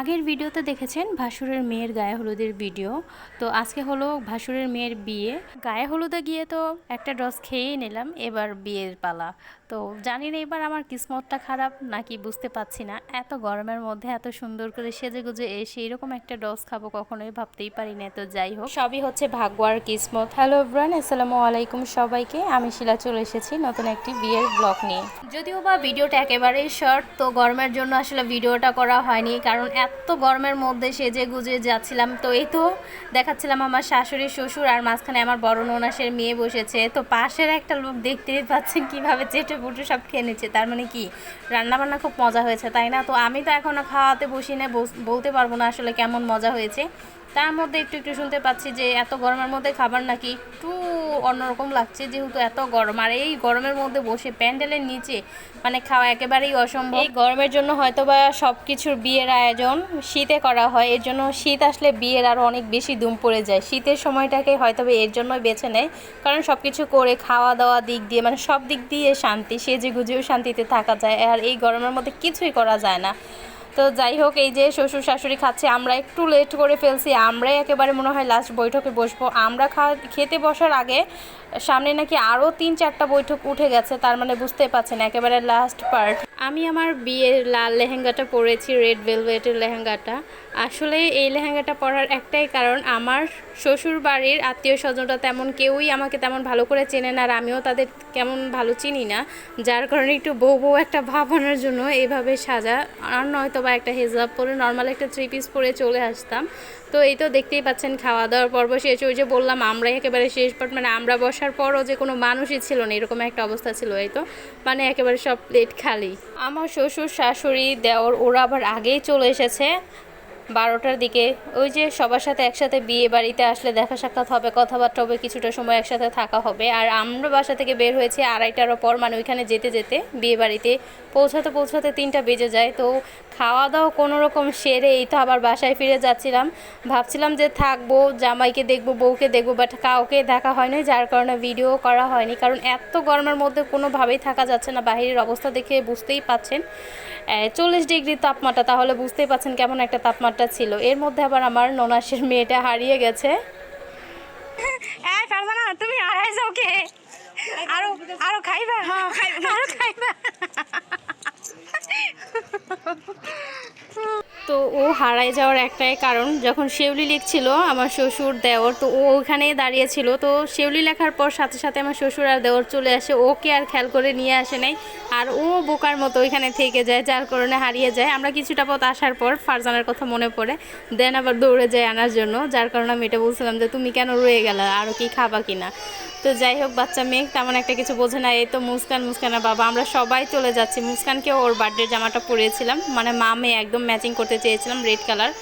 আগের ভিডিওতে দেখেছেন ভাসুরের মেয়ের গায়ে হলুদের ভিডিও। তো আজকে হলো ভাসুরের মেয়ের বিয়ে। গায়ে হলুদে গিয়ে তো একটা ড্রস খেয়েই নিলাম, এবার বিয়ের পালা। তো জানি না এবার আমার কিসমতটা খারাপ নাকি বুঝতে পারছি না। এত গরমের মধ্যে এত সুন্দর করে সেজে গুজে এসে এরকম একটা ড্রস খাব কখনোই ভাবতেই পারি না তো যাই হোক। সবই হচ্ছে ভাগ্য আর কিসমত। হ্যালো ব্রান আসসালামু আলাইকুম সবাইকে। আমি শিলা চলে এসেছি নতুন একটি বিয়ের ব্লগ নিয়ে। যদিও বা ভিডিওটা একেবারেই শর্ট, তো গরমের জন্য আসলে ভিডিওটা করা হয়নি, কারণ এত গরমের মধ্যে সেজে গুজে যাচ্ছিলাম। তো এই তো দেখাচ্ছিলাম আমার শাশুড়ি, শ্বশুর আর মাঝখানে আমার বড় ননাসের মেয়ে বসেছে। তো পাশের একটা লোক দেখতেই পাচ্ছেন কীভাবে চেটে পুটে সব খেয়ে নিচ্ছে। তার মানে কি, রান্নাবান্না খুব মজা হয়েছে, তাই না? তো আমি তো এখনও খাওয়াতে বসি না বলতে পারব না আসলে কেমন মজা হয়েছে। তার মধ্যে একটু একটু শুনতে পাচ্ছি যে এত গরমের মধ্যে খাবার নাকি একটু অন্যরকম লাগছে, যেহেতু এত গরম। আর এই গরমের মধ্যে বসে প্যান্ডেলের নিচে মানে খাওয়া একেবারেই অসম্ভব। এই গরমের জন্য হয়তো বা সব কিছুর বিয়ের আয়োজন শীতে করা হয়, এর জন্য শীত আসলে বিয়ের আরও অনেক বেশি দুম পড়ে যায়। শীতের সময়টাকে হয়তো এর জন্যই বেছে নেয়, কারণ সব কিছু করে খাওয়া দাওয়া দিক দিয়ে মানে সব দিক দিয়ে শান্তি সেজে গুজেও শান্তিতে থাকা যায়। আর এই গরমের মধ্যে কিছুই করা যায় না। তো যাই হোক, এই যে শ্বশুর শাশুড়ি খাচ্ছে, আমরা একটু লেট করে ফেলছি। আমরাই একেবারে মনে হয় লাস্ট বৈঠকে বসবো। আমরা খেতে বসার আগে সামনে নাকি আরও তিন চারটা বৈঠক উঠে গেছে, তার মানে বুঝতে পারছেন, একেবারে লাস্ট পার্ট আমি আমার বিয়ের লাল লেহেঙ্গাটা পরেছি রেড ভেলভেটের লেহেঙ্গাটা। আসলে এই লেহেঙ্গাটা পরার একটাই কারণ, আমার শ্বশুর বাড়ির আত্মীয় স্বজনরা তেমন কেউই আমাকে তেমন ভালো করে চেনে না, আর আমিও তাদের কেমন ভালো চিনি না। যার কারণে একটু বউ বউ একটা ভাব আনার জন্য এইভাবে সাজা, আর নয়তো বা একটা হেজাব পরে নর্মাল একটা থ্রি পিস পরে চলে আসতাম। তো এই তো দেখতেই পাচ্ছেন খাওয়া দাওয়ার পর্ব শেষ। ওই যে বললাম আমরা একেবারে শেষ পাট মানে আমরা বসার পরও যে কোনো মানুষই ছিল না, এরকম একটা অবস্থা ছিল এই তো। মানে একেবারে সব প্লেট খালি। আমার শ্বশুর, শাশুড়ি, দেওর, ওরা আবার আগেই চলে এসেছে। বারোটার দিকে। ওই যে সবার সাথে একসাথে বিয়ে বাড়িতে আসলে দেখা সাক্ষাৎ হবে, কথাবার্তা হবে, কিছুটা সময় একসাথে থাকা হবে। আর আমরা বাসা থেকে বের হয়েছি আড়াইটার পর মানে ওইখানে যেতে যেতে বিয়ে বাড়িতে। পৌঁছাতে পৌঁছাতে তিনটা বেজে যায়। তো খাওয়া দাওয়া কোনো রকম সেরে এই তো আবার বাসায় ফিরে যাচ্ছিলাম। ভাবছিলাম যে থাকব, জামাইকে দেখব, বউকে দেখব বাট কাউকে দেখা হয়নি, যার কারণে ভিডিও করা হয়নি। কারণ এত গরমের মধ্যে কোনোভাবেই থাকা যাচ্ছে না। বাহিরের অবস্থা দেখে বুঝতেই পাচ্ছেন। চল্লিশ ডিগ্রি তাপমাত্রা, তাহলে বুঝতেই পাচ্ছেন কেমন একটা তাপমাত্রা। ছিল। এর মধ্যে আবার আমার ননাসের মেয়েটা হারিয়ে গেছে। তুমি আড়াই যাও কে আরও আরও হ্যাঁ খাইবা। আরও খাইবা? তো ও হারায় যাওয়ার একটাই কারণ, যখন শেউলি লিখছিল আমার শ্বশুর দেওর, তো ও ওখানেই দাঁড়িয়েছিল। তো শেউলি লেখার পর সাথে সাথে আমার শ্বশুর আর দেওর চলে আসে, ওকে আর খেয়াল করে নিয়ে আসে নাই। আর ও বোকার মতো ওইখানে থেকে যায়, যার কারণে হারিয়ে যায়। আমরা কিছুটা পথ আসার পর ফারজানার কথা মনে পড়ে, দেন আবার দৌড়ে যায় আনার জন্য, যার কারণে আমি এটা বলছিলাম যে, তুমি কেন রয়ে গেলে? আরও কি খাবা কিনা তো যাই হোক, বাচ্চা মেয়ে তেমন একটা কিছু বোঝে না, এই তো মুস্কান, মুস্কানের বাবা। আমরা সবাই চলে যাচ্ছি। মুস্কানকে ওর বার্থডে জামাটা পরিয়েছিলাম। মানে মা মেয়ে একদম ম্যাচিং করতে চেয়েছিলাম রেড কালার।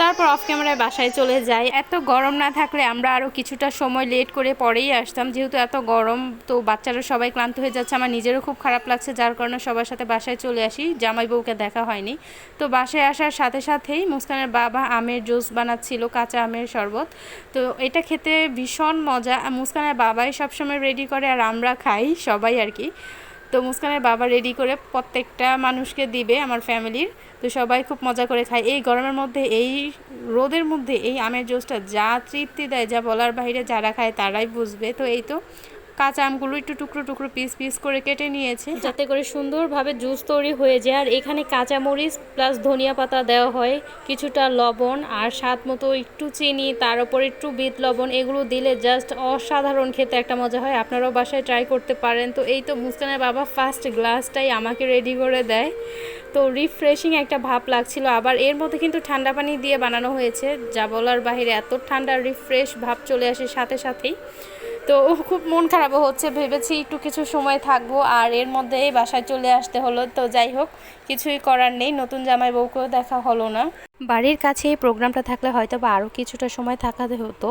তারপর অফ ক্যামেরায় বাসায় চলে যাই। এত গরম না থাকলে আমরা আরও কিছুটা সময় লেট করে পরেই আসতাম। যেহেতু এত গরম, তো বাচ্চারা সবাই ক্লান্ত হয়ে যাচ্ছে। আমার নিজেরও খুব খারাপ লাগছে, যার কারণে সবার সাথে বাসায় চলে আসি। জামাই বউকে দেখা হয়নি। তো বাসায় আসার সাথে সাথেই মুস্কানের বাবা আমের জুস বানাচ্ছিল, কাঁচা আমের শরবত। তো এটা খেতে ভীষণ মজা। মুস্কানের বাবাই সবসময় রেডি করে আর আমরা খাই সবাই আর কি। তো মুস্কানের বাবা রেডি করে প্রত্যেকটা মানুষকে দিবে আমার ফ্যামিলির তো সবাই খুব মজা করে খায়। এই গরমের মধ্যে, এই রোদের মধ্যে, এই আমের জুসটা যা তৃপ্তি দেয়, যা বলার বাইরে যারা খায় তারাই বুঝবে। তো এই তো কাঁচা আমগুলো একটু টুকরো টুকরো পিস পিস করে কেটে নিয়েছে। যাতে করে সুন্দরভাবে জুস তৈরি হয়ে যায়। আর এখানে কাঁচা মরিচ প্লাস ধনিয়া পাতা দেওয়া হয়, কিছুটা লবণ আর স্বাদ মতো একটু চিনি, তার উপর একটু বিট লবণ, এগুলো দিলে জাস্ট অসাধারণ খেতে একটা মজা হয়। আপনারাও বাসায় ট্রাই করতে পারেন। তো এই তো মুস্কানের বাবা ফার্স্ট গ্লাসটাই আমাকে রেডি করে দেয়। তো রিফ্রেশিং একটা ভাব লাগছিল। আবার এর মধ্যে কিন্তু ঠান্ডা পানি দিয়ে বানানো হয়েছে। যা বলার বাহিরে এত ঠান্ডা রিফ্রেশ ভাব চলে আসে সাথে সাথেই। তো খুব মন খারাপও হচ্ছে ভেবেছি একটু কিছু সময় থাকব আর এর মধ্যেই বাসায় চলে আসতে হলো তো যাই হোক কিছুই করার নেই নতুন জামাই বউকেও দেখা হলো না। বাড়ির কাছে এই প্রোগ্রামটা থাকলে হয়তো বা আরও কিছুটা সময় থাকাতে হতো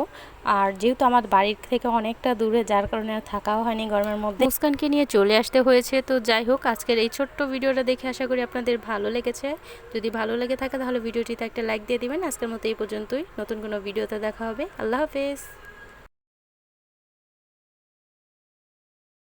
আর যেহেতু আমার বাড়ির থেকে অনেকটা দূরে যার কারণে আর থাকাও হয়নি গরমের মধ্যে। মুস্কানকে নিয়ে চলে আসতে হয়েছে তো যাই হোক আজকের এই ছোট্ট ভিডিওটা দেখে আশা করি আপনাদের ভালো লেগেছে। যদি ভালো লেগে থাকে তাহলে ভিডিওটিতে একটা লাইক দিয়ে দিবেন। আজকের মতো এই পর্যন্তই নতুন কোনো ভিডিওতে দেখা হবে। আল্লাহ হাফেজ।